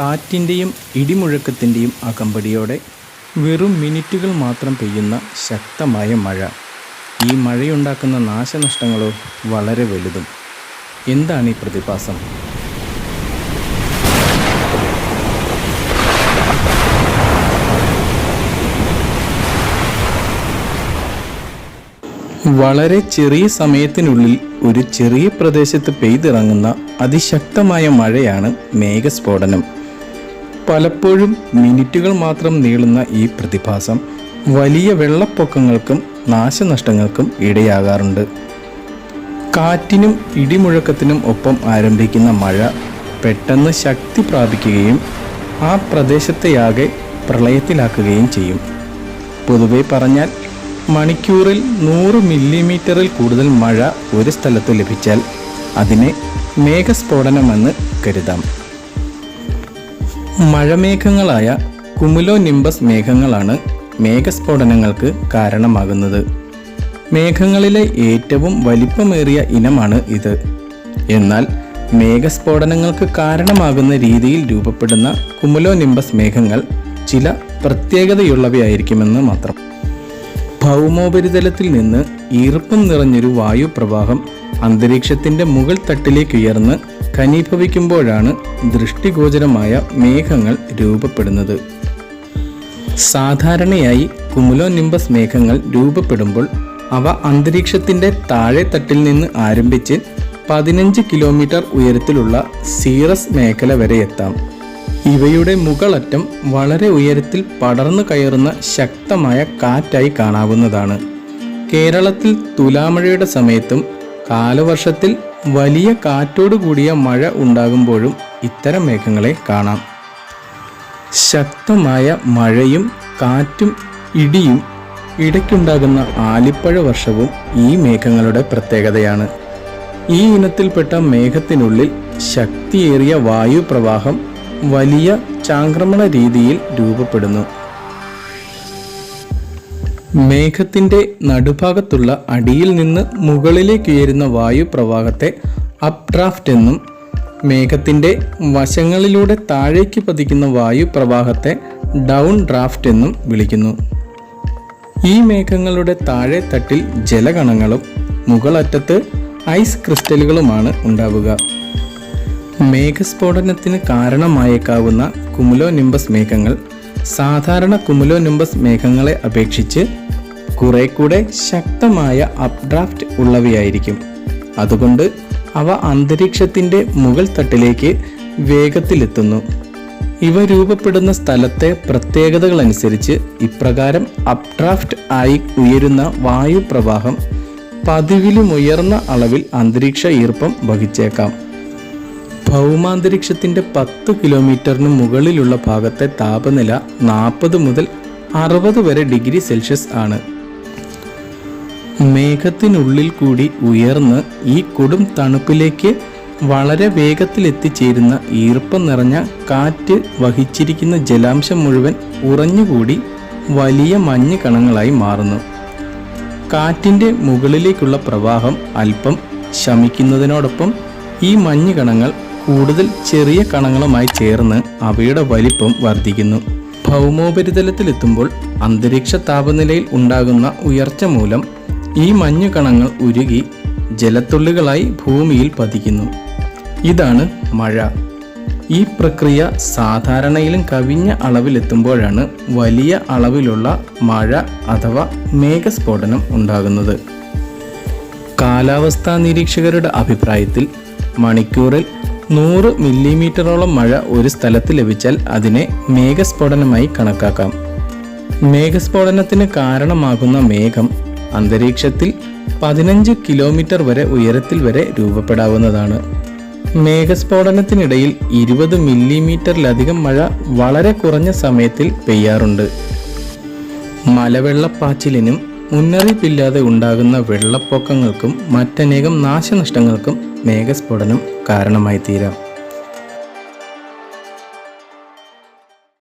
കാറ്റിന്റെയും ഇടിമുഴക്കത്തിന്റെയും അകമ്പടിയോടെ വെറും മിനിറ്റുകൾ മാത്രം പെയ്യുന്ന ശക്തമായ മഴ. ഈ മഴയുണ്ടാക്കുന്ന നാശനഷ്ടങ്ങളോ വളരെ വലുതും. എന്താണ് ഈ പ്രതിഭാസം? വളരെ ചെറിയ സമയത്തിനുള്ളിൽ ഒരു ചെറിയ പ്രദേശത്ത് പെയ്തിറങ്ങുന്ന അതിശക്തമായ മഴയാണ് മേഘസ്ഫോടനം. പലപ്പോഴും മിനിറ്റുകൾ മാത്രം നീളുന്ന ഈ പ്രതിഭാസം വലിയ വെള്ളപ്പൊക്കങ്ങൾക്കും നാശനഷ്ടങ്ങൾക്കും ഇടയാകാറുണ്ട്. കാറ്റിനും ഇടിമുഴക്കത്തിനും ഒപ്പം ആരംഭിക്കുന്ന മഴ പെട്ടെന്ന് ശക്തി പ്രാപിക്കുകയും ആ പ്രദേശത്തെയാകെ പ്രളയത്തിലാക്കുകയും ചെയ്യും. പൊതുവെ പറഞ്ഞാൽ മണിക്കൂറിൽ നൂറ് മില്ലിമീറ്ററിൽ കൂടുതൽ മഴ ഒരു സ്ഥലത്ത് ലഭിച്ചാൽ അതിനെ മേഘസ്ഫോടനമെന്ന് കരുതാം. മഴമേഘങ്ങളായ കുമുലോ നിംബസ് മേഘങ്ങളാണ് മേഘസ്ഫോടനങ്ങൾക്ക് കാരണമാകുന്നത്. മേഘങ്ങളിലെ ഏറ്റവും വലിപ്പമേറിയ ഇനമാണ് ഇത്. എന്നാൽ മേഘസ്ഫോടനങ്ങൾക്ക് കാരണമാകുന്ന രീതിയിൽ രൂപപ്പെടുന്ന കുമുലോ നിംബസ് മേഘങ്ങൾ ചില പ്രത്യേകതയുള്ളവയായിരിക്കുമെന്ന് മാത്രം. ഭൗമോപരിതലത്തിൽ നിന്ന് ഈർപ്പം നിറഞ്ഞൊരു വായുപ്രവാഹം അന്തരീക്ഷത്തിന്റെ മുകൾ തട്ടിലേക്ക് ഉയർന്ന് ഘനീഭവിക്കുമ്പോഴാണ് ദൃഷ്ടിഗോചരമായ മേഘങ്ങൾ രൂപപ്പെടുന്നത്. സാധാരണയായി കുമുലോനിമ്പസ് മേഘങ്ങൾ രൂപപ്പെടുമ്പോൾ അവ അന്തരീക്ഷത്തിന്റെ താഴെത്തട്ടിൽ നിന്ന് ആരംഭിച്ച് പതിനഞ്ച് കിലോമീറ്റർ ഉയരത്തിലുള്ള സീറസ് മേഖല വരെ എത്താം. ഇവയുടെ മുകളറ്റം വളരെ ഉയരത്തിൽ പടർന്നു കയറുന്ന ശക്തമായ കാറ്റായി കാണാവുന്നതാണ്. കേരളത്തിൽ തുലാമഴയുടെ സമയത്തും കാലവർഷത്തിൽ വലിയ കാറ്റോട് കൂടിയ മഴ ഉണ്ടാകുമ്പോഴും ഇത്തരം മേഘങ്ങളെ കാണാം. ശക്തമായ മഴയും കാറ്റും ഇടിയും ഇടയ്ക്കുണ്ടാകുന്ന ആലിപ്പഴ വർഷവും ഈ മേഘങ്ങളുടെ പ്രത്യേകതയാണ്. ഈ ഇനത്തിൽപ്പെട്ട മേഘത്തിനുള്ളിൽ ശക്തിയേറിയ വായുപ്രവാഹം വലിയ ചാക്രമണ രീതിയിൽ രൂപപ്പെടുന്നു. മേഘത്തിന്റെ നടുഭാഗത്തുള്ള അടിയിൽ നിന്ന് മുകളിലേക്ക് ഉയരുന്ന വായുപ്രവാഹത്തെ അപ്ഡ്രാഫ്റ്റ് എന്നും മേഘത്തിന്റെ വശങ്ങളിലൂടെ താഴേക്ക് പതിക്കുന്ന വായുപ്രവാഹത്തെ ഡൗൺ ഡ്രാഫ്റ്റ് എന്നും വിളിക്കുന്നു. ഈ മേഘങ്ങളുടെ താഴെ തട്ടിൽ ജലകണങ്ങളും മുകളറ്റത്ത് ഐസ് ക്രിസ്റ്റലുകളുമാണ് ഉണ്ടാവുക. മേഘസ്ഫോടനത്തിന് കാരണമായേക്കാവുന്ന കുമുലോ നിംബസ് മേഘങ്ങൾ സാധാരണ കുമുലോ നിംബസ് മേഘങ്ങളെ അപേക്ഷിച്ച് കുറെ കൂടെ ശക്തമായ അപ്ഡ്രാഫ്റ്റ് ഉള്ളവയായിരിക്കും. അതുകൊണ്ട് അവ അന്തരീക്ഷത്തിന്റെ മുകൾ തട്ടിലേക്ക് വേഗത്തിലെത്തുന്നു. ഇവ രൂപപ്പെടുന്ന സ്ഥലത്തെ പ്രത്യേകതകൾ അനുസരിച്ച് ഇപ്രകാരം അപ്ഡ്രാഫ്റ്റ് ആയി ഉയരുന്ന വായുപ്രവാഹം പതിവിലുമുയർന്ന അളവിൽ അന്തരീക്ഷ ഈർപ്പം വഹിച്ചേക്കാം. ഭൗമാന്തരീക്ഷത്തിന്റെ പത്ത് കിലോമീറ്ററിന് മുകളിലുള്ള ഭാഗത്തെ താപനില നാൽപ്പത് മുതൽ അറുപത് വരെ ഡിഗ്രി സെൽഷ്യസ് ആണ്. മേഘത്തിനുള്ളിൽ കൂടി ഉയർന്ന് ഈ കൊടും തണുപ്പിലേക്ക് വളരെ വേഗത്തിൽ എത്തിച്ചേരുന്ന ഈർപ്പം നിറഞ്ഞ കാറ്റ് വഹിച്ചിരിക്കുന്ന ജലാംശം മുഴുവൻ ഉറഞ്ഞുകൂടി വലിയ മഞ്ഞ് കണങ്ങളായി മാറുന്നു. കാറ്റിന്റെ മുകളിലേക്കുള്ള പ്രവാഹം അല്പം ശമിക്കുന്നതിനോടൊപ്പം ഈ മഞ്ഞ് കണങ്ങൾ കൂടുതൽ ചെറിയ കണങ്ങളുമായി ചേർന്ന് അവയുടെ വലിപ്പം വർദ്ധിക്കുന്നു. ഭൗമോപരിതലത്തിലെത്തുമ്പോൾ അന്തരീക്ഷ താപനിലയിൽ ഉണ്ടാകുന്ന ഉയർച്ച മൂലം ഈ മഞ്ഞു കണങ്ങൾ ഉരുകി ജലത്തുള്ളികളായി ഭൂമിയിൽ പതിക്കുന്നു. ഇതാണ് മഴ. ഈ പ്രക്രിയ സാധാരണയിലും കവിഞ്ഞ അളവിലെത്തുമ്പോഴാണ് വലിയ അളവിലുള്ള മഴ അഥവാ മേഘസ്ഫോടനം ഉണ്ടാകുന്നത്. കാലാവസ്ഥാ നിരീക്ഷകരുടെ അഭിപ്രായത്തിൽ മണിക്കൂറിൽ നൂറ് മില്ലിമീറ്ററോളം മഴ ഒരു സ്ഥലത്ത് ലഭിച്ചാൽ അതിനെ മേഘസ്ഫോടനമായി കണക്കാക്കാം. മേഘസ്ഫോടനത്തിന് കാരണമാകുന്ന മേഘം അന്തരീക്ഷത്തിൽ പതിനഞ്ച് കിലോമീറ്റർ വരെ ഉയരത്തിൽ വരെ രൂപപ്പെടാവുന്നതാണ്. മേഘസ്ഫോടനത്തിനിടയിൽ ഇരുപത് മില്ലിമീറ്ററിലധികം മഴ വളരെ കുറഞ്ഞ സമയത്തിൽ പെയ്യാറുണ്ട്. മലവെള്ളപ്പാച്ചിലിനും മുന്നറിയിപ്പില്ലാതെ ഉണ്ടാകുന്ന വെള്ളപ്പൊക്കങ്ങൾക്കും മറ്റനേകം നാശനഷ്ടങ്ങൾക്കും മേഘസ്ഫോടനം കാരണമായി തീരാം